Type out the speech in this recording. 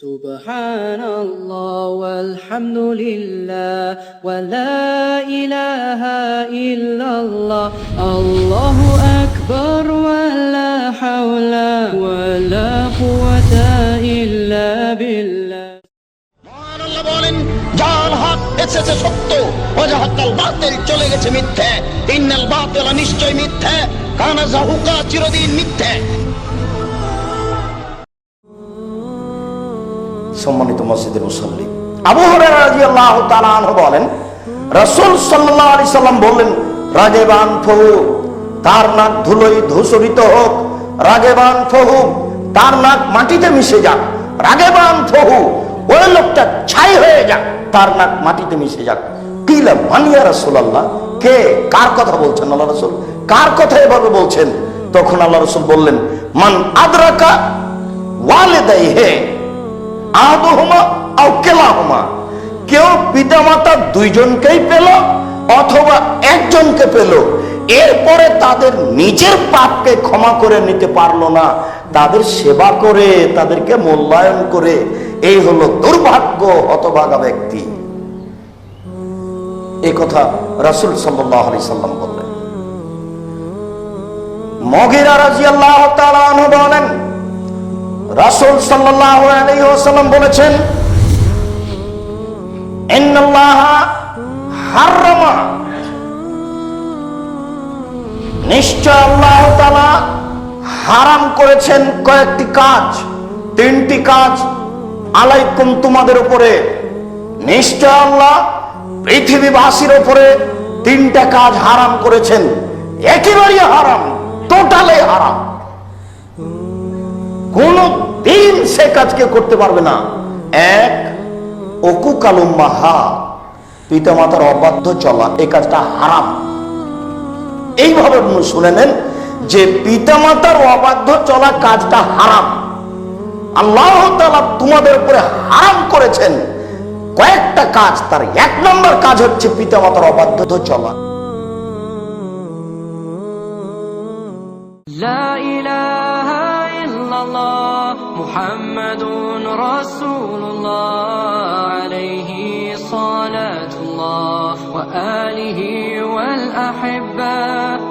سبحان الله والحمد لله ولا إله إلا الله الله أكبر ولا حول ولا قوة إلا بالله মহান আল্লাহ বলেন যার হক এসেছে সত্য অজাহাকাল বাতিল চলে গেছে মিথ্যে ইন্নাল বাতিল নিশ্চয় মিথ্যে কানা জাহুকা চিরদিন মিথ্যে সম্মানিত মসজিদের মুসল্লি। আবু হুরায়রা রাদিয়াল্লাহু বলেন, রসুল সাল্লাল্লাহু আলাইহি সাল্লাম বললেন, রাগেবান ফহু, তার নাক ধুলোই ধূসরিত হোক। রাগেবান ফহু, তার নাক মাটিতে মিশে যাক। রাগেবান ফহু, ওই লোকটা ছাই হয়ে যাক, তার নাক মাটিতে মিশে যাক। কিলা মানিয়া রাসূলুল্লাহ? কে? কার কথা বলছেন আল্লাহ রাসূল? কার কথা এভাবে বলছেন? তখন আল্লাহ রসুল বললেন, মান আদরাকা ওয়ালিদাইহে আদহুমা আও কেলাহুমা। কেউ পিতামাতা দুইজনকেই পেল অথবা একজনকে পেল। এরপরে তাদের নিজের পাপকে ক্ষমা করে নিতে পারল না। তাদের সেবা করে, তাদেরকে মূল্যায়ন করে। এই হলো দুর্ভাগ্য হতভাগা ব্যক্তি। এই কথা রাসূল সাল্লাল্লাহু আলাইহি সাল্লাম বললেন। মগিরা রাদিয়াল্লাহু তাআলা আনহু বলেন রাসূল ওয়াসাল্লাম বলেছেন নিশ্চয় আল্লাহ হারাম করেছেন কয়েকটি কাজ, তিনটি কাজ আলাইকুম তোমাদের উপরে। নিশ্চয় আল্লাহ পৃথিবীবাসীর উপরে তিনটা কাজ হারাম করেছেন। একেবারেই হারাম, টোটালে হারাম। কোন দিন সে কাজকে করতে পারবে না। এক, অকু কালুম্মাহা পিতা মাতার অবাধ্য চলা এই কাজটা হারাম। এইভাবে শুনে নেন যে পিতামাতার অবাধ্য চলা কাজটা হারাম। আল্লাহ তালা তোমাদের উপরে হারাম করেছেন। কয়েকটা কাজ, তার এক নম্বর কাজ হচ্ছে পিতামাতার অবাধ্য চলা। লা ইলাহা ইল্লাল্লাহ। محمد رسول الله عليه صلاة الله وآله والأحبة.